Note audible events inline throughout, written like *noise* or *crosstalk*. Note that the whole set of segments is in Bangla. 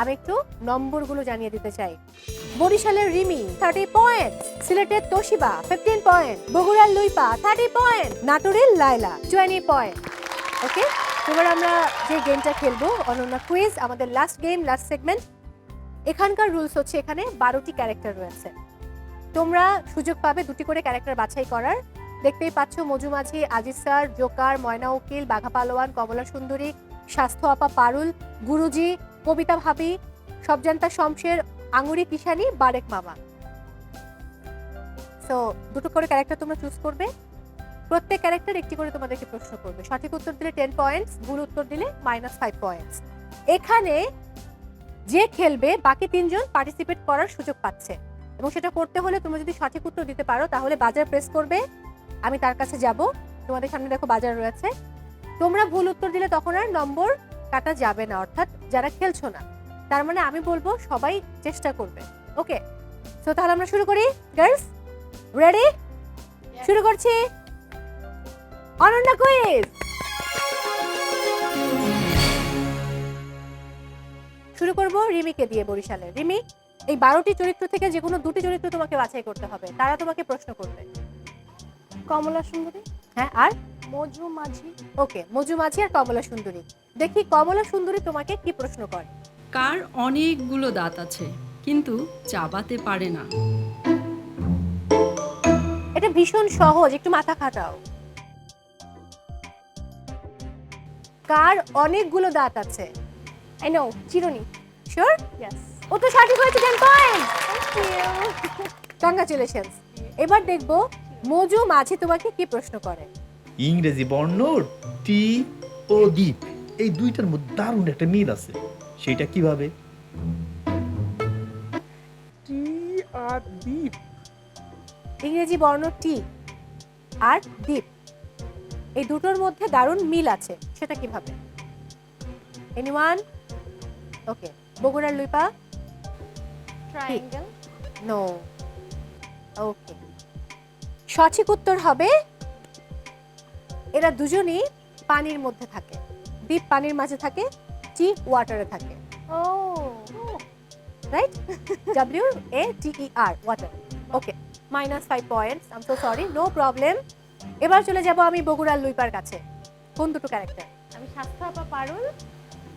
আমি একটু নম্বরগুলো জানিয়ে দিতে চাই। বরিশালের রিমি থার্টি পয়েন্ট সিলেটের তোশিবা ফিফটিন পয়েন্ট বগুড়ার লুইপা থার্টি পয়েন্ট নাটোরের লাইলা টোয়েন্টি পয়েন্ট ওকে এবার আমরা যে গেমটা খেলব, অনন্যা কুইজ আমাদের লাস্ট গেম লাস্ট সেগমেন্ট এখানকার রুলস হচ্ছে এখানে বারোটি ক্যারেক্টার রয়েছে। তোমরা সুযোগ পাবে দুটি করে ক্যারেক্টার বাছাই করার। দেখতেই পাচ্ছ মজু মাঝি আজিজ স্যার জোকার, ময়না উকিল, বাঘা পালোয়ান, কমলা সুন্দরী স্বাস্থ্য আপা পারুল, গুরুজি, কবিতা ভাবি, সবজান্তা শমশের, আঙুরি কিষানি বারেক মামা। সো দুটো করে ক্যারেক্টার তোমরা চুজ করবে। প্রত্যেক ক্যারেক্টার একটি করে তোমাদেরকে প্রশ্ন করবে। সঠিক উত্তর দিলে টেন পয়েন্টস ভুল উত্তর দিলে মাইনাস ফাইভ পয়েন্টস এখানে যে খেলবে, বাকি তিনজন পার্টিসিপেট করার সুযোগ পাচ্ছে। এবং সেটা করতে হলে তোমরা যদি সঠিক উত্তর দিতে পারো, তাহলে বাজার প্রেস করবে। আমি তার কাছে যাব। তোমাদের সামনে দেখো বাজার রয়েছে। তোমরা ভুল উত্তর দিলে তখন আর নম্বর কাটা যাবে না অর্থাৎ যারা খেলছো না। তার মানে আমি বলব সবাই চেষ্টা করবে। ওকে? সো তাহলে আমরা শুরু করি। গার্লস রেডি শুরু করছি। অনন্যা কুইজ শুরু করব রিমিকে দিয়ে বরিশালের রিমি এই বারোটি চরিত্র থেকে যে কোনো দুটি চরিত্র তোমাকে বাছাই করতে হবে। তারা তোমাকে প্রশ্ন করবে। কমলা সুন্দরী? হ্যাঁ আর? মজু মাঝি। ওকে মজু মাঝি আর কমলা সুন্দরী। দেখি কমলা সুন্দরী তোমাকে কি প্রশ্ন করে? কার অনেকগুলো দাঁত আছে কিন্তু চাবাতে পারে না। এটা ভীষণ সহজ একটু মাথা খাটাও। কার অনেকগুলো দাঁত আছে? আই নো চিরুনি। শিওর ইয়েস ও তো সঠিক হয়েছে টেন পয়েন্ট কংগ্রাচুলেশনস এবার দেখব মজু মাঝি তোমাকে কি প্রশ্ন করে? ইংরেজি বর্ণ টি ও দ্বীপ। এই দুইটার মধ্যে দারুণ একটা মিল আছে। সেটা কীভাবে? টি আর দ্বীপ। ইংরেজি বর্ণ টি আর দ্বীপ। এই দুটোর মধ্যে দারুণ মিল আছে। সেটা কীভাবে? এনিওয়ান ওকে বগুড়ার লুইপা? ট্রায়াঙ্গেল নো ওকে সঠিক উত্তর হবে এরা দুজনই পানির মধ্যে থাকে। দ্বীপ পানির মাঝে থাকে টি ওয়াটারে থাকে। ও। Right W A T E R water okay minus five points um so sorry no problem এবার চলে যাব আমি বগুড়ার লুইপার কাছে। কোন দুটো ক্যারেক্টার আমি স্বাস্থ্য আপা পারুল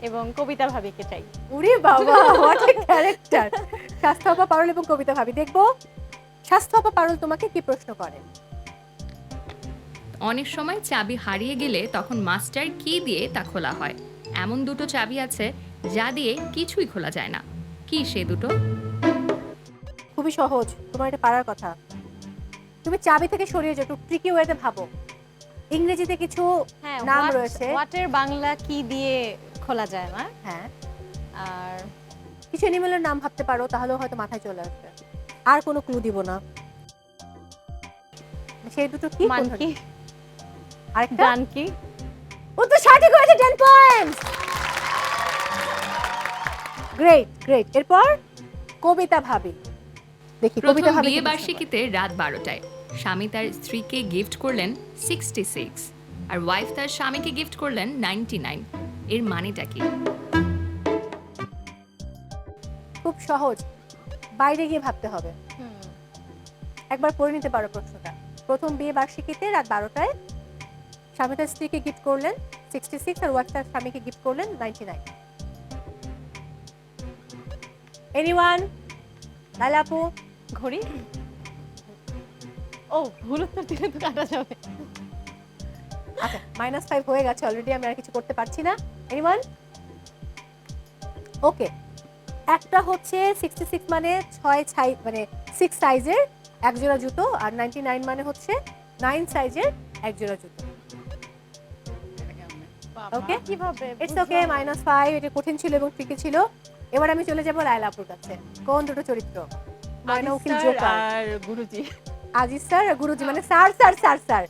এবং কবিতা ভাবিকে চাই। উরে বাবা হোয়াট এ ক্যারেক্টার স্বাস্থ্য আপা পারুল এবং কবিতা ভাবি। দেখব স্বাস্থ্য আপা পারুল তোমাকে কি প্রশ্ন করে? অনেক সময় চাবি হারিয়ে গেলে তখন মাস্টার কি দিয়ে তা খোলা হয়? এমন দুটো চাবি আছে যা দিয়ে কিছুই খোলা যায় না। কি সে দুটো? খুবই সহজ তোমার এটা পারার কথা। তুমি চাবি থেকে সরিয়ে যাও একটু ট্রিকি ওয়েতে ভাবো। ইংরেজিতে কিছু হ্যাঁ নাম রয়েছে। ওয়াটার বাংলা কি দিয়ে খোলা যায় না হ্যাঁ। আর কিছু অ্যানিমেলের নাম ভাবতে পারো তাহলেও হয়তো মাথায় চলে আসবে। আর কোনো ক্লু দিব না। সেই দুটো কি? আরেকটা? ও তো সঠিক হয়েছে 10 পয়েন্টস গ্রেট গ্রেট এরপর কবিতা ভাবি। দেখি কবিতা ভাবি বিয়ে বার্ষিকীতে রাত বারোটায় স্বামী তার স্ত্রীকে গিফট করলেন সিক্সটি সিক্স আর ওয়াইফ তার স্বামীকে গিফট করলেন নাইনটি নাইন এর মানেটা কি? খুব সহজ। বাইরে গিয়ে ভাবতে হবে। একবার পড়ে নিতে পারো প্রশ্নটা। প্রথম বিয়ে বার্ষিকীতে রাত বারোটায় স্বামী তার স্ত্রীকে গিফট করলেন সিক্সটি সিক্স আর ওয়াইফ তার স্বামীকে গিফট করলেন নাইনটি নাইন এনিওয়ান লালা আপু? ঘড়ি? ও ভুল উত্তর দিলে তো কাটা যাবে। আচ্ছা মাইনাস ফাইভ হয়ে গেছে অলরেডি আমি আর কিছু করতে পারছি না। এনিওয়ান ওকে একটা হচ্ছে সিক্সটি সিক্স মানে ছয় ছাই মানে সিক্স সাইজের এক জোড়া জুতো আর নাইনটি নাইন মানে হচ্ছে নাইন সাইজের এক জোড়া জুতো। ওকে কীভাবে? ইটস ওকে মাইনাস ফাইভ এটা কঠিন ছিল এবং ট্রিকি ছিল। এবার আমি চলে যাব লায়লাপুর কাছে। কোন দুটো চরিত্র? ময়না উকিল জোকার। আর গুরুজি। আজিজ স্যার গুরুজি মানে sir sir sir sir.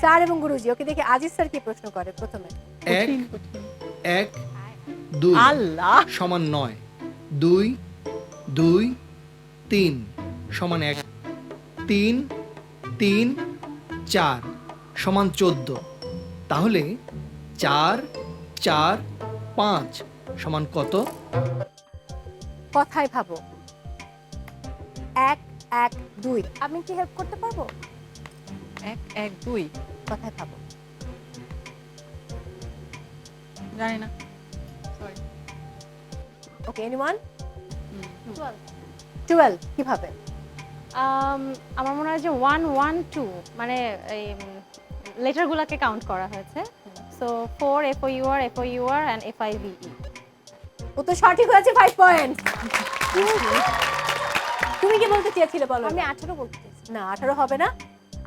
Sir এবং গুরুজি ওকে দেখি আজিজ স্যার কি প্রশ্ন করে প্রথমে? এক এক দুই আল্লাহ! সমান নয়। দুই দুই তিন সমান এক। তিন তিন চার সমান চোদ্দ। তাহলে চার চার পাঁচ সমান কত? কথায় ভাবো। এক এক দুই। আমি কি হেল্প করতে পারব? এক এক দুই। কথায় ভাবো। জানি না। সরি ওকে এনিওয়ান টুয়েলভ কীভাবে? Um, আমার মনে হয় যে ওয়ান ওয়ান টু মানে এই লেটারগুলোকে কাউন্ট করা হয়েছে। O U R and F I V উত্তর সঠিক হয়েছে ফাইভ পয়েন্ট তুমি কি বলতে চেয়েছিলে বলো? আমি আঠারো বলতে চাইছি না আঠারো হবে না।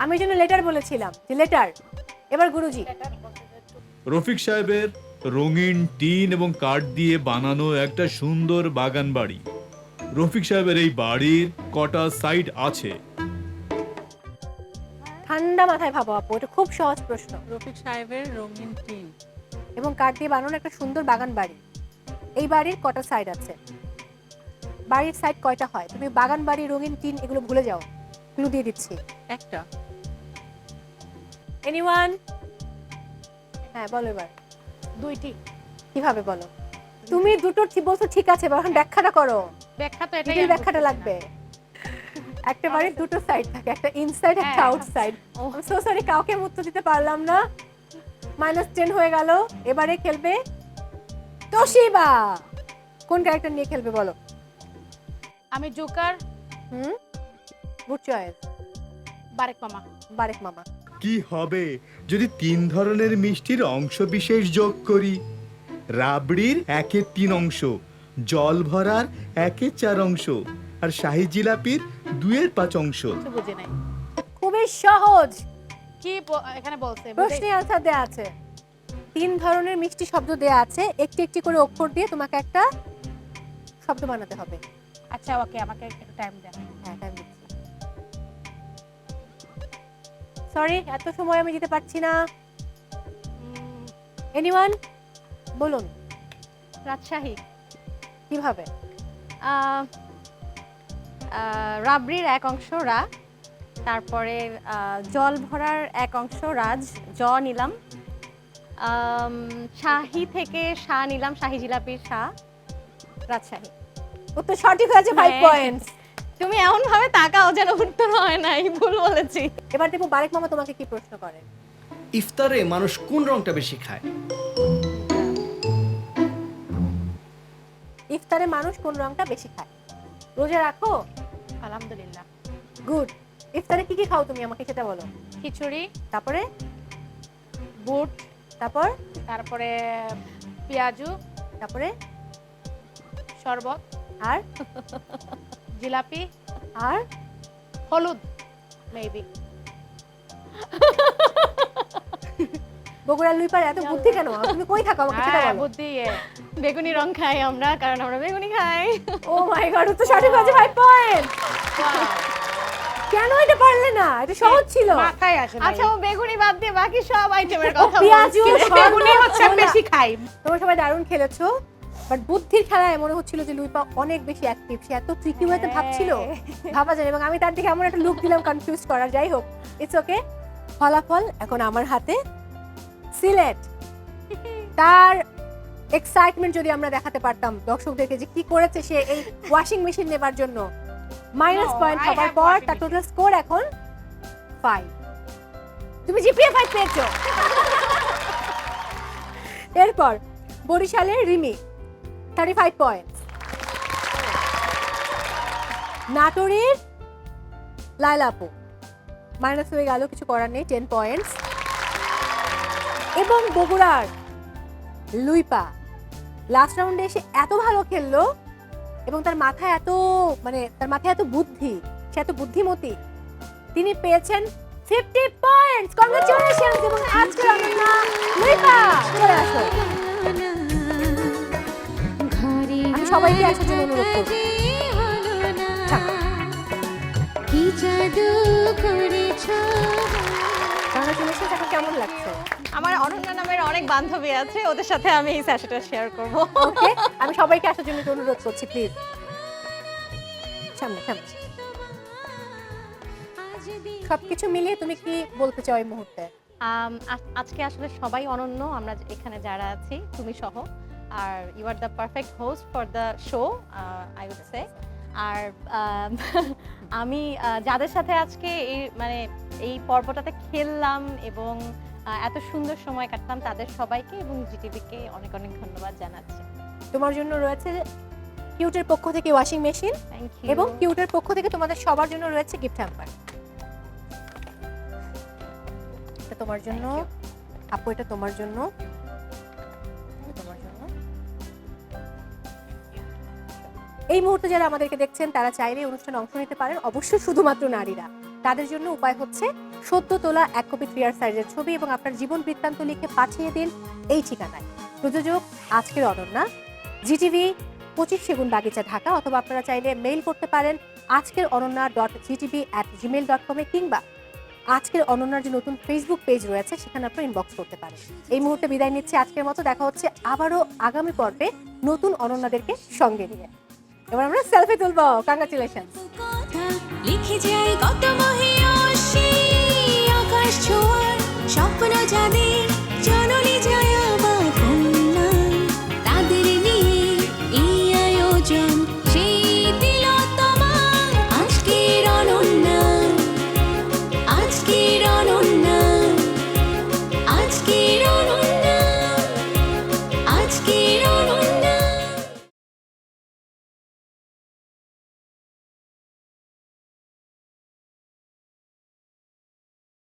আমি জন্য লেটার বলেছিলাম যে লেটার এবার গুরুজি। রফিক সাহেবের রঙিন টিন এবং কাঠ দিয়ে বানানো একটা সুন্দর বাগান বাড়ি রফিক সাহেবের এই বাড়ির কটা সাইড আছে? ঠান্ডা মাথায় ভাবো আপু এটা খুব সহজ প্রশ্ন। রফিক সাহেবের রঙিন টিন। এবং কাঠ দিয়ে বানানো একটা সুন্দর বাগান বাড়ি। এই বাড়ির কটা সাইড আছে? বাড়ির সাইড কয়টা হয়? তুমি বাগান বাড়ি রঙিন টিন এগুলো ভুলে যাও। ক্লু দিয়ে দিচ্ছি। একটা। এনিওয়ান হ্যাঁ বলো এবার। দুইটি। কীভাবে বলো? তুমি দুটো ঠিক বলছো ঠিক আছে এবার এখন ব্যাখ্যাটা করো। ব্যাখ্যা তো এটাই ব্যাখ্যাটা লাগবে। একটা বাড়ির দুটো সাইড থাকে একটা ইনসাইড একটা। আউটসাইড সো সরি কাউকে উত্তর দিতে পারলাম না। মাইনাস টেন হয়ে গেল। এবারে খেলবে তোশিবা। কোন ক্যারেক্টার নিয়ে খেলবে বলো? আমি জোকার হুম? গুড চয়েস বারেক মামা। বারেক মামা। কি হবে যদি তিন ধরনের মিষ্টির অংশ বিশেষ যোগ করি? রাবড়ির একের তিন অংশ জল ভরার একের চার অংশ আর শাহি জিলাপির দুয়ের পাঁচ অংশ। কিছু বুঝি নাই। খুবই সহজ। কি ব- এখানে বলছে? প্রশ্নে আনসার দেয়া আছে। তিন ধরনের মিষ্টি শব্দ দেয়া আছে। একটি একটি করে অক্ষর দিয়ে তোমাকে একটা শব্দ বানাতে হবে। আচ্ছা ওকে আমাকে একটু টাইম দেন। হ্যাঁ টাইম সরি এত সময় আমি দিতে পারছি না। এনিওয়ান বলুন। রাজশাহী। কীভাবে? আহ, রাবড়ির এক অংশ রা তারপরে জল ভরার এক অংশ রাজ জ নিলাম। শাহি থেকে শাহ নিলাম শাহি জিলাপির শাহ। রাজশাহী উত্তর সঠিক হয়েছে ফাইভ হ্যাঁ। পয়েন্টস তুমি এমন ভাবে তাকাও যেন উত্তর হয় নাই ভুল বলেছি। এবার দেখব বারেক মামা তোমাকে কি প্রশ্ন করে। ইফতারে মানুষ কোন রংটা বেশি খায়? ইফতারে মানুষ কোন রংটা বেশি খায়? রোজা রাখো আলহামদুলিল্লাহ। গুড। ইফতারে কি কি খাও তুমি আমাকে সেটা বলো? খিচুড়ি তারপরে? বুট তারপর? তারপরে পেঁয়াজু তারপরে? শরবত আর? জিলাপি আর? হলুদ মেবি বগুড়ার লুইপার এত বুদ্ধি কেন? তুমি কই থাকো? আমাকে সেটা হ্যাঁ বলো। বুদ্ধি। বেগুনি রং খাই আমরা কারণ আমরা বেগুনি খাই। ও মাই গড উত্তর সঠিক হয়েছে ফাইভ পয়েন্ট *laughs* কেন এটা পারলে না? এটা সহজ ছিল। মাথায় আসে আচ্ছা ও বেগুনি বাদ দিয়ে বাকি সব আইটেমের কথা পেঁয়াজু। বেগুনি হচ্ছে বেশি খাই। তোমরা সবাই দারুণ খেলেছো। বাট বুদ্ধির খেলায় মনে হচ্ছিল যে লুইপা অনেক বেশি অ্যাক্টিভ সে এত ট্রিকি ওয়েতে ভাবছিল। ভাবা যায় না। এবং আমি তার দিকে এমন একটা লুক দিলাম কনফিউজ করার যাই হোক ইটস ওকে ফলাফল এখন আমার হাতে। সিলেট। তার এক্সাইটমেন্ট যদি আমরা দেখাতে পারতাম দর্শকদেরকে যে কি করেছে সে এই ওয়াশিং মেশিন নেবার জন্য। মাইনাস পয়েন্ট হবার পর তার টোটাল স্কোর এখন ফাইভ তুমি জিপিএ ফাইভ পেয়েছ। *laughs* এরপর বরিশালের রিমি থার্টি ফাইভ পয়েন্টস নাটোরের লাইলাপু মাইনাস হয়ে গেল কিছু করার নেই টেন পয়েন্টস এবং বগুড়ার লুইপা লাস্ট রাউন্ডে এসে এত ভালো খেললো এবং তার মাথায় এত মানে তার মাথায় এত বুদ্ধি সে এত বুদ্ধিমতী। তিনি পেয়েছেন ফিফটি পয়েন্টস কংগ্রেচুলেশনস এবং আজকের অনন্যা লুইপা চলে আসো। আমি সবাইকে আসার জন্য অনুরোধ এখন কেমন লাগছে? আমার অনন্যা নামের অনেক বান্ধবী আছে ওদের সাথে আমি এই স্যাশটা শেয়ার করব। ওকে আমি সবাইকে আসার জন্য অনুরোধ করছি প্লিজ সামনে সামনে। সবকিছু মিলিয়ে তুমি কি বলতে চাও এই মুহূর্তে? আজকে আসলে সবাই অনন্য আমরা এখানে যারা আছি তুমি সহ। Are you are the perfect host for the show I would say আর আমি যাদের সাথে আজকে এই মানে এই পর্বটাতে খেললাম এবং এত সুন্দর সময় কাটতাম তাদের সবাইকে এবং জিটিভিকে অনেক অনেক ধন্যবাদ জানাচ্ছি। তোমার জন্য রয়েছে কিউটের পক্ষ থেকে ওয়াশিং মেশিন এবং কিউটের পক্ষ থেকে তোমাদের সবার জন্য রয়েছে গিফট হ্যাম্পার এটা তোমার জন্য। আপু এটা তোমার জন্য। এই মুহূর্তে যারা আমাদেরকে দেখছেন, তারা চাইলে অনুষ্ঠানে অংশ নিতে পারেন। অবশ্যই শুধুমাত্র নারীরা। তাদের জন্য উপায় হচ্ছে সদ্য তোলা এক কপি ক্লিয়ার সাইজের ছবি এবং আপনার জীবন বৃত্তান্ত লিখে পাঠিয়ে দিন এই ঠিকানায়। প্রযোজক আজকের অনন্যা, জিটিভি পঁচিশ সেগুন বাগিচা ঢাকা অথবা আপনারা চাইলে মেইল করতে পারেন আজকের Ananya dot zeetv at Gmail dot কমে কিংবা আজকের অনন্যার যে নতুন ফেসবুক পেজ রয়েছে, সেখানে আপনারা ইনবক্স করতে পারেন। এই মুহূর্তে বিদায় নিচ্ছি। আজকের মতো দেখা হচ্ছে আবারও আগামী পর্বে নতুন অনন্যাদেরকে সঙ্গে নিয়ে। এবার আমরা সেলফি তুলবো। কংগ্রাচুলেশন লিখে যাই কত মহিয়সী আকাশ ছোঁয়ার স্বপ্ন